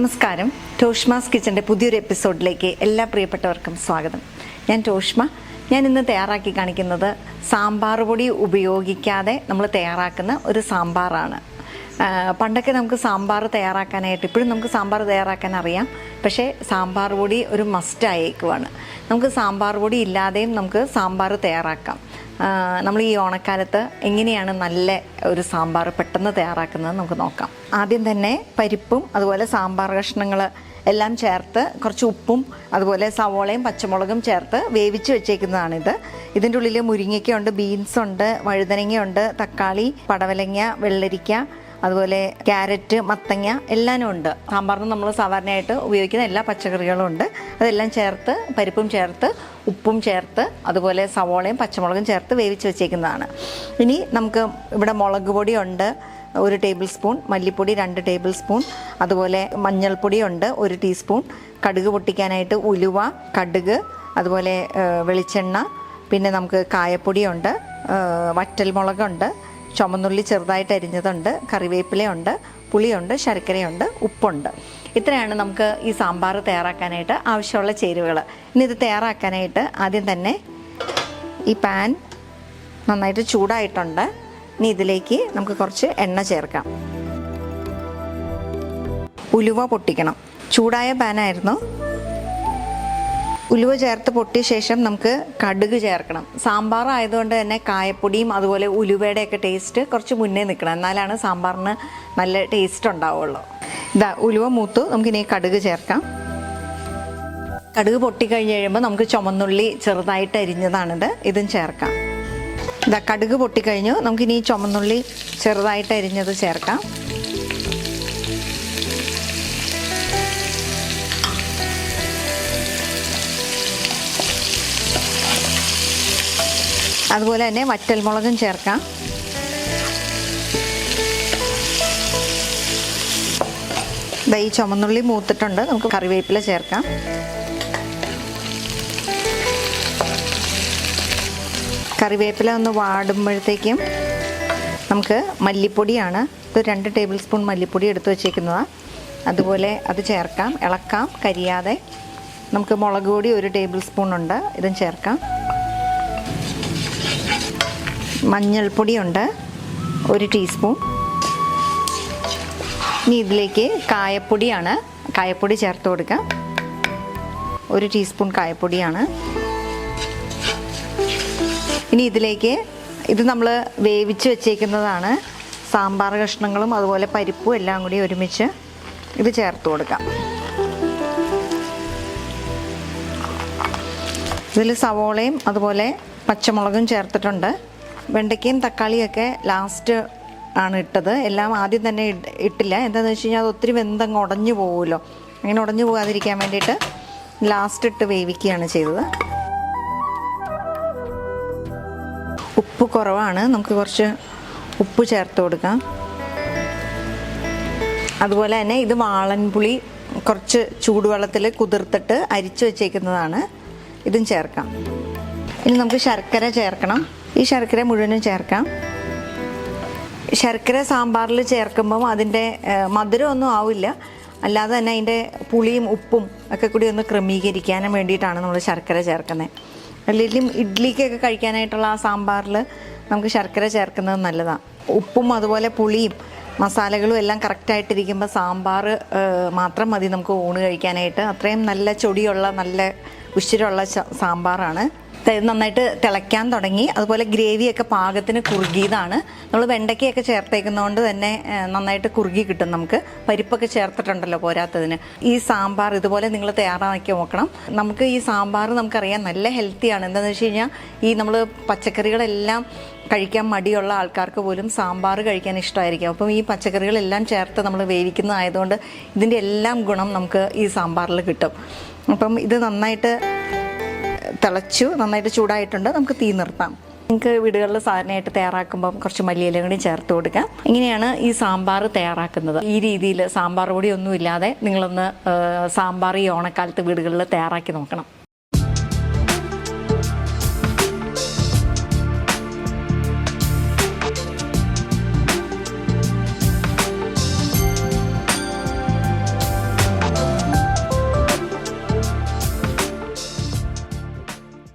നമസ്കാരം. ടോഷ്മാസ് കിച്ചന്റെ പുതിയൊരു എപ്പിസോഡിലേക്ക് എല്ലാ പ്രിയപ്പെട്ടവർക്കും സ്വാഗതം. ഞാൻ ടോഷ്മ. ഞാൻ ഇന്ന് തയ്യാറാക്കി കാണിക്കുന്നത് സാമ്പാർ പൊടി ഉപയോഗിക്കാതെ നമ്മൾ തയ്യാറാക്കുന്ന ഒരു സാമ്പാറാണ്. പണ്ടൊക്കെ നമുക്ക് സാമ്പാർ തയ്യാറാക്കാനായിട്ട് ഇപ്പോഴും നമുക്ക് സാമ്പാർ തയ്യാറാക്കാൻ അറിയാം. പക്ഷേ സാമ്പാർ പൊടി ഒരു മസ്റ്റ് ആയേക്കുവാണ്. നമുക്ക് സാമ്പാർ പൊടി ഇല്ലാതെയും നമുക്ക് സാമ്പാർ തയ്യാറാക്കാം. നമ്മൾ ഈ ഓണക്കാലത്ത് എങ്ങനെയാണ് നല്ല ഒരു സാമ്പാർ പെട്ടെന്ന് തയ്യാറാക്കുന്നത് നമുക്ക് നോക്കാം. ആദ്യം തന്നെ പരിപ്പും അതുപോലെ സാമ്പാർ കഷ്ണങ്ങൾ എല്ലാം ചേർത്ത് കുറച്ച് ഉപ്പും അതുപോലെ സവോളയും പച്ചമുളകും ചേർത്ത് വേവിച്ച് വെച്ചേക്കുന്നതാണിത്. ഇതിന്റെ ഉള്ളിൽ മുരിങ്ങയ്ക്കുണ്ട് ബീൻസ് ഉണ്ട് വഴുതനങ്ങയുണ്ട് തക്കാളി പടവലങ്ങ വെള്ളരിക്ക അതുപോലെ ക്യാരറ്റ് മത്തങ്ങ എല്ലാം ഉണ്ട്. സാമ്പാറിന് നമ്മൾ സാധാരണയായിട്ട് ഉപയോഗിക്കുന്ന എല്ലാ പച്ചക്കറികളും ഉണ്ട്. അതെല്ലാം ചേർത്ത് പരിപ്പും ചേർത്ത് ഉപ്പും ചേർത്ത് അതുപോലെ സവോളയും പച്ചമുളകും ചേർത്ത് വേവിച്ച് വെച്ചേക്കുന്നതാണ്. ഇനി നമുക്ക് ഇവിടെ മുളക് പൊടിയുണ്ട് ഒരു ടേബിൾ സ്പൂൺ മല്ലിപ്പൊടി രണ്ട് ടേബിൾ സ്പൂൺ അതുപോലെ മഞ്ഞൾപ്പൊടി ഉണ്ട് ഒരു ടീസ്പൂൺ കടുക് പൊട്ടിക്കാനായിട്ട് ഉലുവ കടുക് അതുപോലെ വെളിച്ചെണ്ണ പിന്നെ നമുക്ക് കായപ്പൊടിയുണ്ട് വറ്റൽമുളകുണ്ട് ചുമന്നുള്ളി ചെറുതായിട്ട് അരിഞ്ഞതുണ്ട് കറിവേപ്പിലയുണ്ട് പുളിയുണ്ട് ശർക്കരയുണ്ട് ഉപ്പുണ്ട്. ഇത്രയാണ് നമുക്ക് ഈ സാമ്പാർ തയ്യാറാക്കാനായിട്ട് ആവശ്യമുള്ള ചേരുവകൾ. ഇനി ഇത് തയ്യാറാക്കാനായിട്ട് ആദ്യം തന്നെ ഈ പാൻ നന്നായിട്ട് ചൂടായിട്ടുണ്ട്. ഇനി ഇതിലേക്ക് നമുക്ക് കുറച്ച് എണ്ണ ചേർക്കാം. ഉലുവ പൊട്ടിക്കണം. ചൂടായ പാനായിരുന്നു. ഉലുവ ചേർത്ത് പൊട്ടിയ ശേഷം നമുക്ക് കടുക് ചേർക്കണം. സാമ്പാർ ആയതുകൊണ്ട് തന്നെ കായപ്പൊടിയും അതുപോലെ ഉലുവയുടെയൊക്കെ ടേസ്റ്റ് കുറച്ച് മുന്നേ നിൽക്കണം. എന്നാലാണ് സാമ്പാറിന് നല്ല ടേസ്റ്റ് ഉണ്ടാവുള്ളൂ. ഇതാ ഉലുവ മൂത്തു. നമുക്കിനി കടുക് ചേർക്കാം. കടുക് പൊട്ടിക്കഴിഞ്ഞ് കഴിയുമ്പോൾ നമുക്ക് ചുമന്നുള്ളി ചെറുതായിട്ട് അരിഞ്ഞതാണിത്. ഇതും ചേർക്കാം. ഇതാ കടുക് പൊട്ടിക്കഴിഞ്ഞു നമുക്കിനി ചുമന്നുള്ളി ചെറുതായിട്ട് അരിഞ്ഞത് ചേർക്കാം. അതുപോലെ തന്നെ വറ്റൽമുളകും ചേർക്കാം. ഈ ചുമന്നുള്ളി മൂത്തിട്ടുണ്ട്. നമുക്ക് കറിവേപ്പില ചേർക്കാം. കറിവേപ്പില ഒന്ന് വാടുമ്പോഴത്തേക്കും നമുക്ക് മല്ലിപ്പൊടിയാണ്. ഇത് രണ്ട് ടേബിൾ സ്പൂൺ മല്ലിപ്പൊടി എടുത്ത് വെച്ചേക്കുന്നതാണ് അതുപോലെ അത് ചേർക്കാം. ഇളക്കാം. കരിയാതെ. നമുക്ക് മുളക് പൊടി ഒരു ടേബിൾ സ്പൂൺ ഉണ്ട്. ഇതും ചേർക്കാം. മഞ്ഞൾപ്പൊടിയുണ്ട്. ഒരു ടീസ്പൂൺ. ഇനി ഇതിലേക്ക് കായപ്പൊടിയാണ്. കായപ്പൊടി ചേർത്ത് കൊടുക്കാം. ഒരു ടീസ്പൂൺ കായപ്പൊടിയാണ്. ഇനി ഇതിലേക്ക് ഇത് നമ്മൾ വേവിച്ച് വെച്ചേക്കുന്നതാണ്. സാമ്പാർ കഷ്ണങ്ങളും അതുപോലെ പരിപ്പും എല്ലാം കൂടി ഒരുമിച്ച് ഇത് ചേർത്ത് കൊടുക്കാം. ഇതിൽ സവോളയും അതുപോലെ പച്ചമുളകും ചേർത്തിട്ടുണ്ട്. വെണ്ടയ്ക്കയും തക്കാളിയൊക്കെ ലാസ്റ്റ് ആണ് ഇട്ടത്. എല്ലാം ആദ്യം തന്നെ ഇട്ടില്ല. എന്താണെന്ന് വെച്ച് കഴിഞ്ഞാൽ അത് ഒത്തിരി വെന്തങ്ങ് ഉടഞ്ഞു പോകുമല്ലോ അങ്ങനെ ഉടഞ്ഞു പോകാതിരിക്കാൻ വേണ്ടിയിട്ട് ലാസ്റ്റ് ഇട്ട് വേവിക്കുകയാണ് ചെയ്തത്. ഉപ്പ് കുറവാണ്. നമുക്ക് കുറച്ച് ഉപ്പ് ചേർത്ത് കൊടുക്കാം. അതുപോലെ തന്നെ ഇത് വാളൻപുളി കുറച്ച് ചൂടുവെള്ളത്തിൽ കുതിർത്തിട്ട് അരിച്ചു വെച്ചേക്കുന്നതാണ്. ഇതും ചേർക്കാം. ഇനി നമുക്ക് ശർക്കര ചേർക്കണം. ഈ ശർക്കര മുഴുവനും ചേർക്കാം. ശർക്കര സാമ്പാറിൽ ചേർക്കുമ്പം അതിന്റെ മധുരമൊന്നും ആവില്ല. അല്ലാതെ തന്നെ അതിന്റെ പുളിയും ഉപ്പും ഒക്കെ കൂടി ഒന്ന് ക്രമീകരിക്കാനും വേണ്ടിയിട്ടാണ് നമ്മൾ ശർക്കര ചേർക്കുന്നത് അല്ലെങ്കിൽ ഇഡ്ഡലിക്കൊക്കെ കഴിക്കാനായിട്ടുള്ള ആ സാമ്പാറിൽ നമുക്ക് ശർക്കര ചേർക്കുന്നത് നല്ലതാണ് ഉപ്പും അതുപോലെ പുളിയും മസാലകളും എല്ലാം കറക്റ്റായിട്ടിരിക്കുമ്പോൾ സാമ്പാർ മാത്രം മതി നമുക്ക് ഊണ് കഴിക്കാനായിട്ട്. അത്രയും നല്ല ചൊടിയുള്ള നല്ല ഉശിരുള്ള സാമ്പാറാണ്. നന്നായിട്ട് തിളയ്ക്കാൻ തുടങ്ങി. അതുപോലെ ഗ്രേവിയൊക്കെ പാകത്തിന് കുറുകിയതാണ്. നമ്മൾ വെണ്ടയ്ക്കയൊക്കെ ചേർത്തേക്കുന്നതുകൊണ്ട് തന്നെ നന്നായിട്ട് കുറുകി കിട്ടും നമുക്ക്. പരിപ്പൊക്കെ ചേർത്തിട്ടുണ്ടല്ലോ പോരാത്തതിന്. ഈ സാമ്പാർ ഇതുപോലെ നിങ്ങൾ തയ്യാറാക്കി നോക്കണം. നമുക്ക് ഈ സാമ്പാർ നമുക്കറിയാം നല്ല ഹെൽത്തിയാണ് എന്താണെന്ന് വെച്ച് കഴിഞ്ഞാൽ ഈ നമ്മൾ പച്ചക്കറികളെല്ലാം കഴിക്കാൻ മടിയുള്ള ആൾക്കാർക്ക് പോലും സാമ്പാർ കഴിക്കാൻ ഇഷ്ടമായിരിക്കും. അപ്പം ഈ പച്ചക്കറികളെല്ലാം ചേർത്ത് നമ്മൾ വേവിക്കുന്നതായതുകൊണ്ട് ഇതിന്റെ എല്ലാം ഗുണം നമുക്ക് ഈ സാമ്പാറിൽ കിട്ടും. അപ്പം ഇത് നന്നായിട്ട് തിളച്ചു നന്നായിട്ട് ചൂടായിട്ടുണ്ട്. നമുക്ക് തീ നിർത്താം. നിങ്ങൾക്ക് വീടുകളിൽ സാധനമായിട്ട് തയ്യാറാക്കുമ്പം കുറച്ച് മല്ലിയില കൂടി ചേർത്ത് കൊടുക്കാം. ഇങ്ങനെയാണ് ഈ സാമ്പാർ തയ്യാറാക്കുന്നത്. ഈ രീതിയിൽ സാമ്പാർ പൊടി ഒന്നും ഇല്ലാതെ നിങ്ങളൊന്ന് സാമ്പാർ ഈ ഓണക്കാലത്ത് വീടുകളിൽ തയ്യാറാക്കി നോക്കണം.